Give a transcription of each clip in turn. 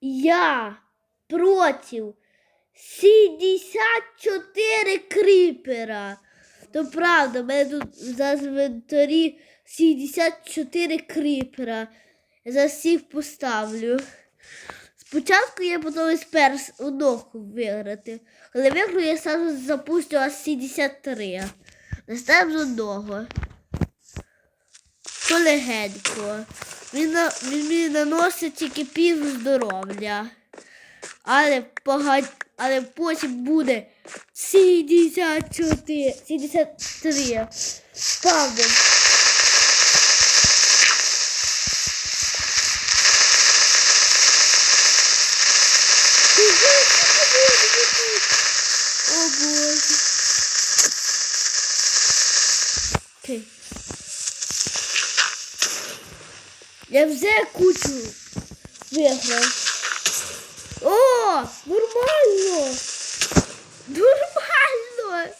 Я проти 74 кріпера. То правда, в мене тут в інвентарі 74 кріпера. Я зараз всіх поставлю. Спочатку я готовий перс одного виграти. Коли виграю, я сразу запустю аж 73. Наставимо з одного. То легенько. Він, на, він мені наносить тільки пів здоров'я. Але погад... але потім буде 74, 73. Ставимо. Я вже кучу виграв. О, нормально. Нормально.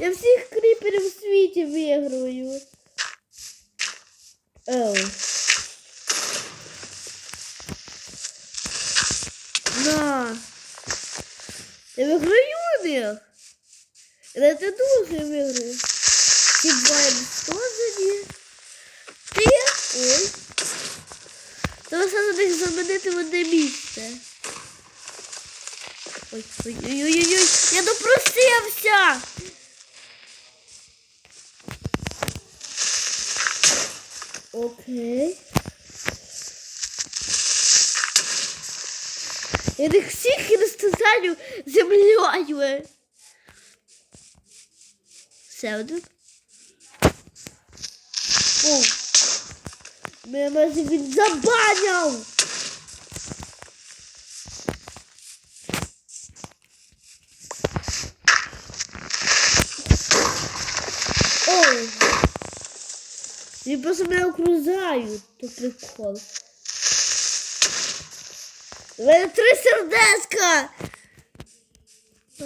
Я всіх кріперів в світі виграю. Оу. На. Я виграю них. Я це дуже виграю. Ці два уничтожені. Ти? Ой. Треба сразу них замінити в одне місце. Ой, ой, ой, ой, ой, ой, я допросився. Окей. Я їх всіх розтисаю землею. Все один. О, мене майже він забаняв. Ой. Він просто мене окружають. То прикол. У мене три сердечка. А.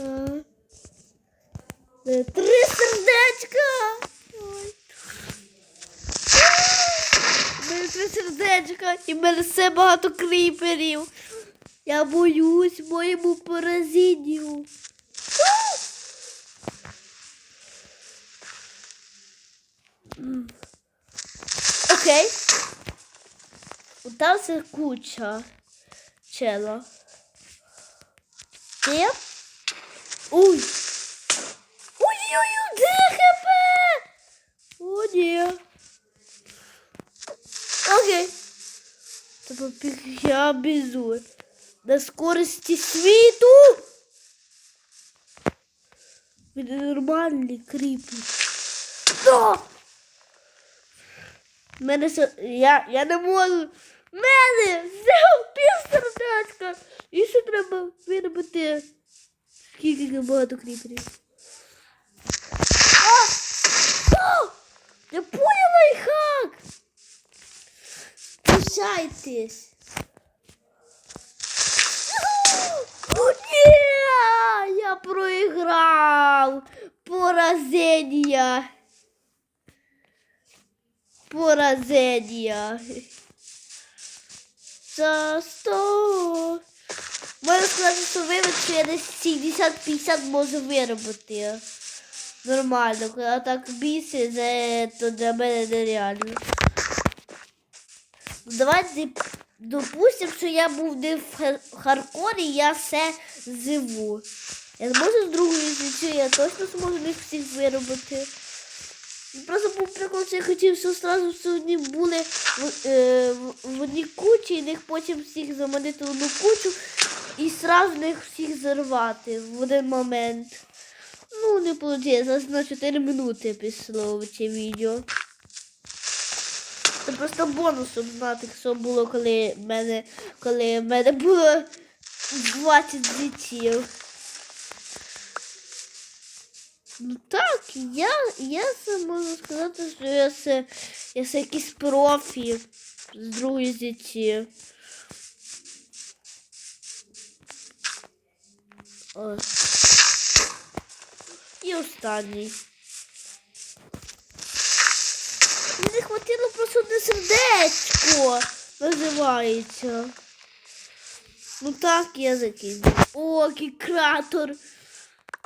У мене Три сердечка. Ой. У мене три сердечка і в мене все багато кріперів. Я боюсь моєму поразінню. Окей. Удався куча. Чела. Ти? Ой. Ой-ой-ой, де хп? О, ні. Окей. Тобто я безу. На скорості світу. Він нормальний кріпер. Да! Мене я, я не можу. Мене взяв пів. І ще треба виробити скільки багато кріперів. Пишайтесь. О, ні! Я проіграв! Поразення! Поразення! За сто. Можна сказати, що вивод, що я десь 70-50 можу виробити. Нормально, коли так більше, це, то для мене нереально. Давайте допустимо, що я був не в Хар- хардкорі, я все живу. Я зможу з другою зіцю, я точно зможу їх всіх виробити. Просто був прикол, що я хотів, щоб одразу всі одні були в, е, кучі, і їх потім всіх заманити в одну кучу і одразу їх всіх зарвати в один момент. Ну, не вийшло, зараз на 4 минути пішло це відео. Це просто бонусом знати, що було, коли в мене, коли в мене було 20 дітей. Ну так, я, я це можу сказати, що я це, я це якийсь профі з другої дітей. Ось. І останній. Мені не хватило просто одне сердечко. Називається. Ну так, я закинув. О, який кратер.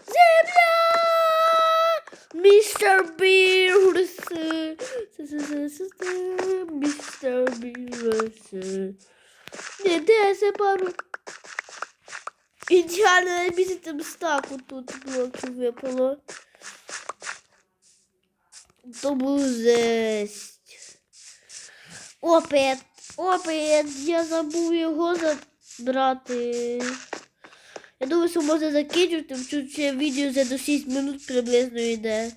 Земля! Містер Бірс. Містер Бірс. Не, де це пару? Ідеально на місяцем стаку тут блоків випало. Жесть. Опит, опит, я забув його забрати. Я думаю, що можна закінчити, тому що відео вже до 6 минут приблизно йде.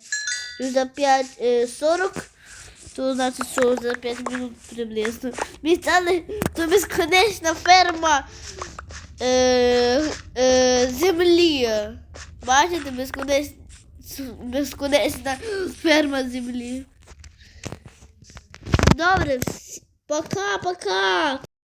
За 5.40, то значить, що за 5 минут приблизно. Місцяли, то безконечна ферма е, е, землі. Бачите, безконечна, безконечна ферма землі. Добре, всі- пока-пока.